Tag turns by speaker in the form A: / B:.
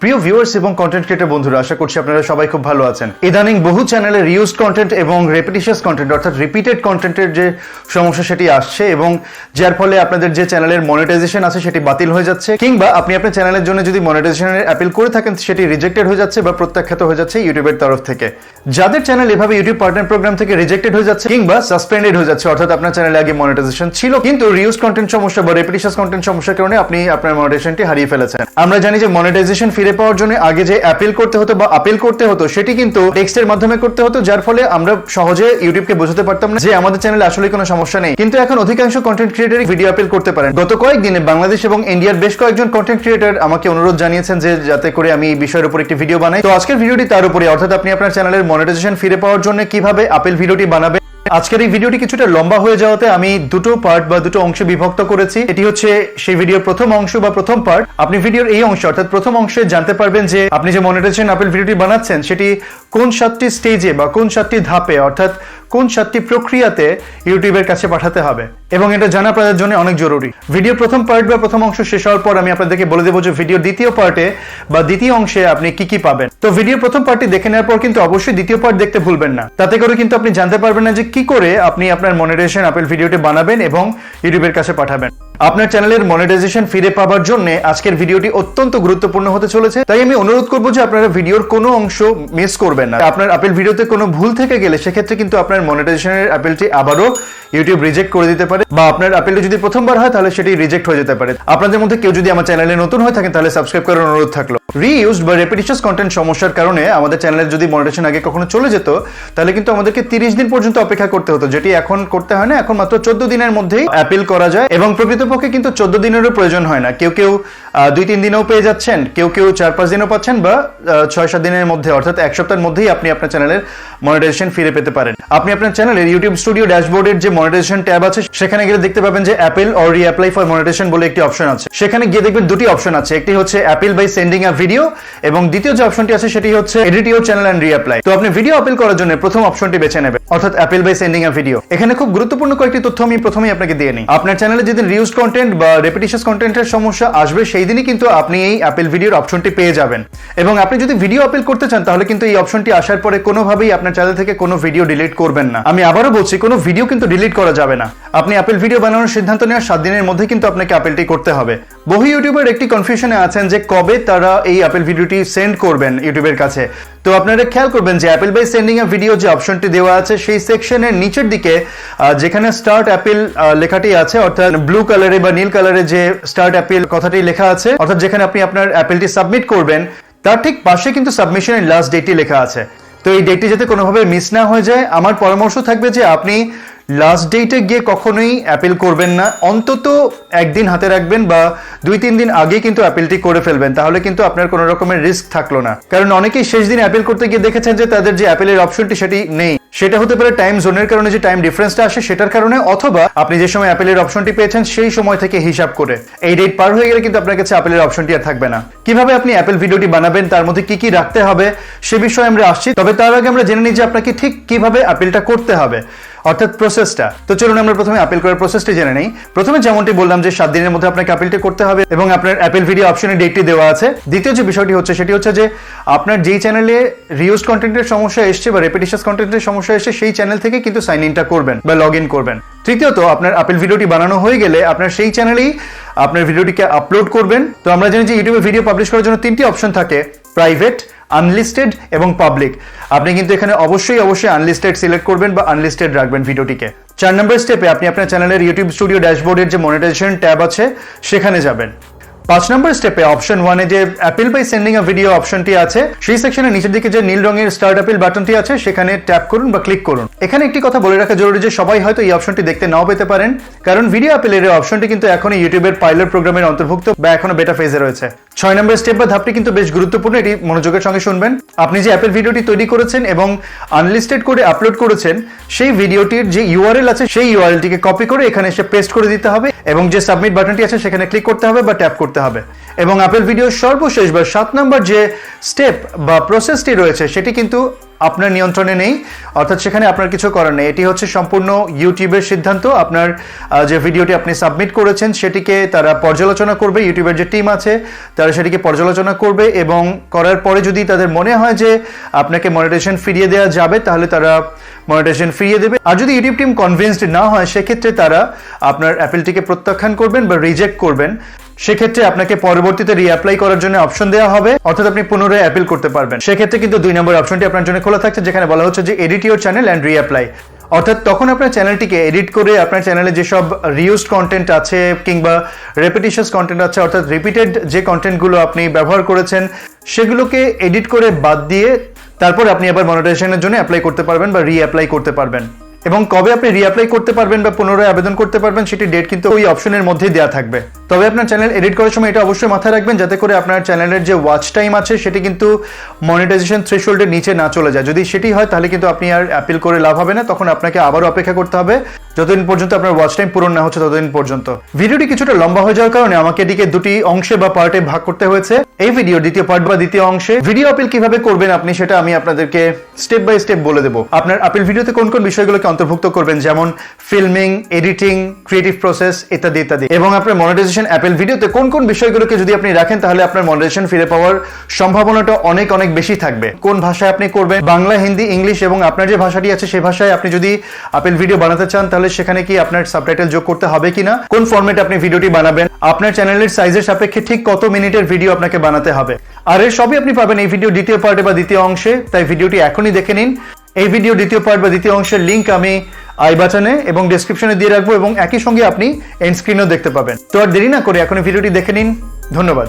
A: প্রিয় ভিউয়ার্স এবং content creator বন্ধুরা, আশা করছি আপনারা সবাই খুব ভালো আছেন। ইদানিং বহু চ্যানেলের রিউজড কন্টেন্ট এবং রেপিটিশাস কন্টেন্ট অর্থাৎ রিপিটেড কন্টেন্টের যে সমস্যা সেটি আসছে এবং যার ফলে আপনাদের যে চ্যানেলের মনিটাইজেশন আছে সেটি বাতিল হয়ে যাচ্ছে, কিংবা আপনি আপনার চ্যানেলের জন্য যদি মনিটাইজেশনের অ্যাপিল করে থাকেন, সেটি রিজেক্টেড হয়ে যাচ্ছে বা প্রত্যাখ্যাত হয়ে যাচ্ছে ইউটিউবের তরফ থেকে। যাদের চ্যানেল এভাবে ইউটিউব পার্টনার প্রোগ্রাম থেকে রিজেক্টেড হয়ে যাচ্ছে, কিংবা সাসপেন্ডেড হয়ে যাচ্ছে, অর্থাৎ আপনার চ্যানেলে আগে মনিটাইজেশন ছিল, কিন্তু রিউজ কন্টেন্ট সমস্যা বা রেপিটিশাস কন্টেন্ট সমস্যার কারণে আপনি আপনার মনিটাইজেশনটি হারিয়ে ফেলেছেন। আমরা জানি যে মনিটাইজেশন ফিরে পাওয়ার জন্য আগে যে অ্যাপিল করতে হতো বা আপিল করতে হতো, সেটি কিন্তু টেক্সটের মাধ্যমে করতে হতো, যার ফলে আমরা সহজে ইউটিউবকে বোঝাতে পারতাম না যে আমাদের চ্যানেলে আসলে কোনো সমস্যা নেই। কিন্তু এখন অধিকাংশ কন্টেন্ট ক্রিয়েটারই ভিডিও আপিল করতে পারেন। গত কয়েকদিনে বাংলাদেশ এবং ইন্ডিয়ার বেশ কয়েকজন কন্টেন্ট ক্রিয়েটার আমাকে অনুরোধ জানিয়েছেন যে যাতে করে আমি এই বিষয়ের উপর একটি ভিডিও বানাই। তো আজকের ভিডিওটি তার উপরে অর্থাৎ আপনি আপনার চ্যানেলের মনিটাইজেশন ফিরে পাওয়ার জন্য কীভাবে আপিল ভিডিওটি বানাবেন আজকের এই ভিডিওটি কিছুটা লম্বা হয়ে যাওয়াতে আমি দুটো পার্ট বা দুটো অংশে বিভক্ত করেছি। এটি হচ্ছে সেই ভিডিওর প্রথম অংশ বা প্রথম পার্ট আপনি ভিডিওর এই অংশ, অর্থাৎ প্রথম অংশে জানতে পারবেন যে আপনি যে মনিটাইজেশন আপেল ভিডিওটি বানাচ্ছেন, সেটি কোন সাতটি স্টেজে বা কোন সাতটি ধাপে, অর্থাৎ কোন সাতটি প্রক্রিয়াতে ইউটিউবের কাছে পাঠাতে হবে? এবং এটা জানা আপনাদের জন্য অনেক জরুরি। ভিডিও প্রথম পার্ট বা প্রথম অংশ শেষ হওয়ার পর আমি আপনাদেরকে বলে দেবো যে ভিডিও দ্বিতীয় পার্টে বা দ্বিতীয় অংশে আপনি কি কি পাবেন। তো ভিডিও প্রথম পার্টটি দেখে নেওয়ার পর কিন্তু অবশ্যই দ্বিতীয় পার্ট দেখতে ভুলবেন না। তাতে করে কিন্তু আপনি জানতে পারবেন না যে কি করে আপনি আপনার মনিটাইজেশন আপেল ভিডিওটি বানাবেন এবং ইউটিউবের কাছে পাঠাবেন। আপনার চ্যানেলের মনিটাইজেশন ফিরে পাবার জন্য আজকের ভিডিওটি অত্যন্ত গুরুত্বপূর্ণ হতে চলেছে। তাই আমি অনুরোধ করব যে আপনারা ভিডিওর কোনো অংশ মিস করবেন না। আপনার আপেল ভিডিওতে কোনো ভুল থেকে গেলে সেক্ষেত্রে কিন্তু আপনার মনিটাইজেশনের আপেলটি আবারও ইউটিউব রিজেক্ট করে দিতে পারে বা আপনার আপেলটি যদি প্রথমবার হয়, তাহলে সেটি রিজেক্ট হয়ে যেতে পারে। আপনাদের মধ্যে কেউ যদি আমার চ্যানেলে নতুন হয়ে থাকেন, তাহলে সাবস্ক্রাইব করার অনুরোধ থাকল। রিইউজড বা রেপিটিশাস কন্টেন্ট সমস্যার কারণে আমাদের চ্যানেলের যদি মনিটেশন আগে কখনো চলে যেত, তাহলে কিন্তু আমাদেরকে তিরিশ দিন পর্যন্ত অপেক্ষা করতে হতো, যেটি এখন করতে হয় না। এখন মাত্র চোদ্দ দিনের মধ্যেই অ্যাপিল করা যায় এবং প্রকৃতপক্ষে কিন্তু চোদ্দ দিনেরও প্রয়োজন হয় না। কেউ কেউ দুই তিন দিনেও পেয়ে যাচ্ছেন, কেউ কেউ চার পাঁচ দিনও পাচ্ছেন বা ছয় সাত দিনের মধ্যে, অর্থাৎ এক সপ্তাহের মধ্যেই আপনি আপনার চ্যানেলের মনিটাইজেশন ফিরে পেতে পারেন। আপনি আপনার চ্যানেলের ইউটিউব স্টুডিও ড্যাশবোর্ডের যে মনিটাইজেশন ট্যাব আছে, সেখানে গেলে দেখতে পাবেন যে appeal or reapply for monetization বলে একটি অপশন আছে। সেখানে গিয়ে দেখবেন দুটি অপশন আছে। একটি হচ্ছে appeal by sending a video এবং দ্বিতীয় যে অপশনটি আছে, সেটি হচ্ছে edit your channel and reapply তো আপনি ভিডিও আপিল করার জন্য প্রথম অপশনটি বেছে নেবেন, অর্থাৎ appeal by sending a video এখানে খুব গুরুত্বপূর্ণ কয়েকটি তথ্য আমি প্রথমেই আপনাকে দিয়ে নিই। আপনার চ্যানেলে যেদিন রিউজ কন্টেন্ট বা রেপিটিশাস কন্টেন্টের সমস্যা আসবে সেই দিনই কিন্তু আপনি এই অ্যাপেল ভিডিওর অপশনটি পেয়ে যাবেন। এবং আপনি যদি ভিডিও আপিল করতে চান, তাহলে কিন্তু এই অপশনটি আসার পরে কোনোভাবেই আপনার চ্যানেল থেকে কোনো ভিডিও ডিলিট করবেন না। আমি আবারও বলছি, কোনো ভিডিও কিন্তু ডিলিট করা যাবে না। আপনি অ্যাপেল ভিডিও বানানোর সিদ্ধান্ত নেওয়ার সাত দিনের মধ্যে কিন্তু আপনাকে অ্যাপেলটি করতে হবে। বহু ইউটিউবার একটি কনফিউশনে আছেন যে কবে তারা এই অ্যাপেল ভিডিওটি সেন্ড করবেন ইউটিউবের কাছে। তো আপনারা খেয়াল করবেন যে appeal by sending a video যে অপশনটি দেওয়া আছে, সেই সেকশনের নিচের দিকে যেখানে স্টার্ট অ্যাপেল লেখাটি আছে, অর্থাৎ ব্লু কালারে বা নীল কালারে যে স্টার্ট অ্যাপেল কথাটি লেখা আছে, অর্থাৎ যেখানে আপনি আপনার অ্যাপেলটি সাবমিট করবেন, তার ঠিক পাশে কিন্তু সাবমিশনের লাস্ট ডেটটি লেখা আছে। তো এই ডেটটি যাতে কোনোভাবে মিস না হয়ে যায়, আমার পরামর্শ থাকবে যে আপনি লাস্ট ডেটে গিয়ে কখনোই অ্যাপেল করবেন না। অন্তত একদিন হাতে রাখবেন বা দুই তিন দিন আগে কিন্তু অ্যাপেলটি করে ফেলবেন। তাহলে কিন্তু আপনার কোনো রকমের রিস্ক থাকল না। কারণ অনেকেই শেষ দিন অ্যাপেল করতে গিয়ে দেখেছেন যে তাদের যে অ্যাপেলের অপশনটি সেটি নেই। সেটা হতে পারে টাইম জোনের কারণে যে টাইম ডিফারেন্সটা আসে সেটার কারণে, অথবা আপনি যে সময় অ্যাপেলের অপশনটি পেয়েছেন সেই সময় থেকে হিসাব করে। এই ডেট পার হয়ে গেলে কিন্তু আপনার কাছে অ্যাপেলের অপশনটি আর থাকবে না। কীভাবে আপনি অ্যাপেল ভিডিওটি বানাবেন, তার মধ্যে কি কি রাখতে হবে, সে বিষয়ে আমরা আসছি। তবে তার আগে আমরা জেনে নিই যে আপনাকে ঠিক কীভাবে অ্যাপেলটা করতে হবে। অর্থাৎ প্রসেসটা তো চলুন আমরা প্রথমে অ্যাপেল করার প্রসেসটি জেনে নেই। প্রথমে যেমনটি বললাম যে সাত দিনের মধ্যে আপনাকে অ্যাপেলটি করতে হবে এবং আপনার অ্যাপেল ভিডিও অপশনের ডেটটি দেওয়া আছে। দ্বিতীয় যে বিষয়টি হচ্ছে সেটি হচ্ছে যে আপনার যেই চ্যানেলে রিউজ কন্টেন্টের সমস্যা এসছে বা রেপিটিশাস কন্টেন্টের সমস্যা এসছে, সেই চ্যানেল থেকে কিন্তু সাইন ইনটা করবেন বা লগ ইন করবেন। তৃতীয়ত, আপনার আপেল ভিডিওটি বানানো হয়ে গেলে আপনার সেই চ্যানেলেই আপনার ভিডিওটিকে আপলোড করবেন। তো আমরা জানি যে ইউটিউবে ভিডিও পাবলিশ করার জন্য তিনটি অপশন থাকে। প্রাইভেট আনলিস্টেড এবং পাবলিক আপনি কিন্তু এখানে অবশ্যই অবশ্যই আনলিস্টেড সিলেক্ট করবেন বা আনলিস্টেড রাখবেন ভিডিওটিকে। চার নম্বর স্টেপে আপনি আপনার চ্যানেলের ইউটিউব স্টুডিও ড্যাশবোর্ডের যে মনিটাইজেশন ট্যাব আছে, সেখানে যাবেন। পাঁচ নম্বর স্টেপে অপশন ওয়ানে যে appeal by sending a video অপশনটি আছে, সেই সেকশনের নিচের দিকে যে নীল রঙের স্টার্ট অ্যাপিল বাটনটি আছে, সেখানে ট্যাপ করুন বা ক্লিক করুন। এখানে একটি কথা বলে রাখা জরুরি যে সবাই হয়তো এই অপশনটি দেখতে নাও পেতে পারেন, কারণ ভিডিও অ্যাপিলের অপশনটি কিন্তু এখনও ইউটিউবের পাইলট প্রোগ্রামের অন্তর্ভুক্ত বা এখনও বেটা ফেজে রয়েছে। ছয় নম্বর স্টেপ বা ধাপটি কিন্তু বেশ গুরুত্বপূর্ণ, এটি মনোযোগের সঙ্গে শুনবেন। আপনি যে অ্যাপেল ভিডিওটি তৈরি করেছেন এবং আনলিস্টেড করে আপলোড করেছেন, সেই ভিডিওটির যে ইউআরএল আছে, সেই ইউআরএলটিকে কপি করে এখানে এসে পেস্ট করে দিতে হবে। এবং যে সাবমিট বাটনটি আছে সেখানে ক্লিক করতে হবে বা ট্যাপ করতে হবে। এবং আপেল ভিডিও সর্বশেষ বা সাত নম্বর যে স্টেপ বা প্রসেসটি রয়েছে সেটি কিন্তু আপনার নিয়ন্ত্রণে নেই, অর্থাৎ সেখানে আপনার কিছু করার নেই। এটি হচ্ছে সম্পূর্ণ ইউটিউবের সিদ্ধান্ত। আপনার যে ভিডিওটি আপনি সাবমিট করেছেন, সেটিকে তারা পর্যালোচনা করবে, ইউটিউবের যে টিম আছে, তারা সেটিকে পর্যালোচনা করবে এবং করার পরে যদি তাদের মনে হয় যে আপনাকে মনিটাইজেশন ফিরিয়ে দেওয়া যাবে, তাহলে তারা মনিটাইজেশন ফিরিয়ে দেবে। আর যদি ইউটিউব টিম কনভিন্সড না হয়, সেক্ষেত্রে তারা আপনার অ্যাপেলটিকে প্রত্যাখ্যান করবেন বা রিজেক্ট করবেন। সেক্ষেত্রে আপনাকে পরবর্তীতে রিঅ্যাপ্লাই করার জন্য অপশন দেওয়া হবে, অর্থাৎ আপনি পুনরায় অ্যাপিল করতে পারবেন। সেক্ষেত্রে কিন্তু দুই নম্বর অপশনটি আপনার জন্য খোলা থাকছে, যেখানে বলা হচ্ছে যে edit your channel and reapply অর্থাৎ তখন আপনার চ্যানেলটিকে এডিট করে আপনার চ্যানেলে যেসব রিউজড কন্টেন্ট আছে কিংবা রেপিটিশাস কন্টেন্ট আছে, অর্থাৎ রিপিটেড যে কন্টেন্টগুলো আপনি ব্যবহার করেছেন, সেগুলোকে এডিট করে বাদ দিয়ে তারপর আপনি আবার মনিটাইজেশনের জন্য অ্যাপ্লাই করতে পারবেন বা রিঅ্যাপ্লাই করতে পারবেন। এবং কবে আপনি রিঅ্যাপ্লাই করতে পারবেন বা পুনরায় আবেদন করতে পারবেন, সেটি ডেট কিন্তু ওই অপশনের মধ্যেই দেওয়া থাকবে। তবে আপনার চ্যানেল এডিট করার সময় এটা অবশ্যই মাথায় রাখবেন, যাতে করে আপনার চ্যানেলের যে ওয়াচ টাইম আছে, সেটি কিন্তু মনিটাইজেশন থ্রেশোল্ডের নিচে না চলে যায়। যদি সেটি হয়, তাহলে কিন্তু আপনি আর অ্যাপিল করে লাভ হবে না, তখন আপনাকে আবারও অপেক্ষা করতে হবে। যতদিন পর্যন্ত আপনার ওয়াচ টাইম পূরণ না হচ্ছে, ততদিন পর্যন্ত। ভিডিওটি কিছুটা লম্বা হয়ে যাওয়ার কারণে আমাকে এদিকে দুটি অংশে বা পার্টে ভাগ করতে হয়েছে। এই ভিডিও দ্বিতীয় পার্ট বা দ্বিতীয় অংশে ভিডিও আপিল কীভাবে করবেন আপনি সেটা আমি আপনাদেরকে স্টেপ বাই স্টেপ বলে দেবো। আপনার আপিল ভিডিওতে কোন কোন বিষয়গুলোকে অন্তর্ভুক্ত করবেন, যেমন ফিল্মিং এডিটিং ক্রিয়েটিভ প্রসেস ইত্যাদি ইত্যাদি। এবং আপনার মনিটাইজেশন অ্যাপেল ভিডিওতে কোন কোন বিষয়গুলোকে যদি আপনি রাখেন, তাহলে আপনার মনিটাইজেশন ফিরে পাওয়ার সম্ভাবনাটা অনেক অনেক বেশি থাকবে। কোন ভাষায় আপনি করবেন? বাংলা, হিন্দি, ইংলিশ এবং আপনার যে ভাষাটি আছে সেই ভাষায় আপনি যদি আপেল ভিডিও বানাতে চান, তাহলে সেখানে কি আপনার সাবটাইটেল যোগ করতে হবে কিনা? কোন ফরম্যাটে আপনি ভিডিওটি বানাবেন? আপনার চ্যানেলের সাইজের সাপেক্ষে ঠিক কত মিনিটের ভিডিও আপনাকে বানাতে হবে? আর এর সবই আপনি পাবেন এই ভিডিও দ্বিতীয় পার্টে বা দ্বিতীয় অংশে, তাই ভিডিওটি এখনই দেখে নিন। এই ভিডিও দ্বিতীয় পার্ট বা দ্বিতীয় অংশের লিঙ্ক আমি আই বাটনে এবং ডেসক্রিপশনে দিয়ে রাখব এবং একই সঙ্গে আপনি এন্ড স্ক্রিনেও দেখতে পাবেন। তো আর দেরি না করে এখন ভিডিওটি দেখে নিন। ধন্যবাদ।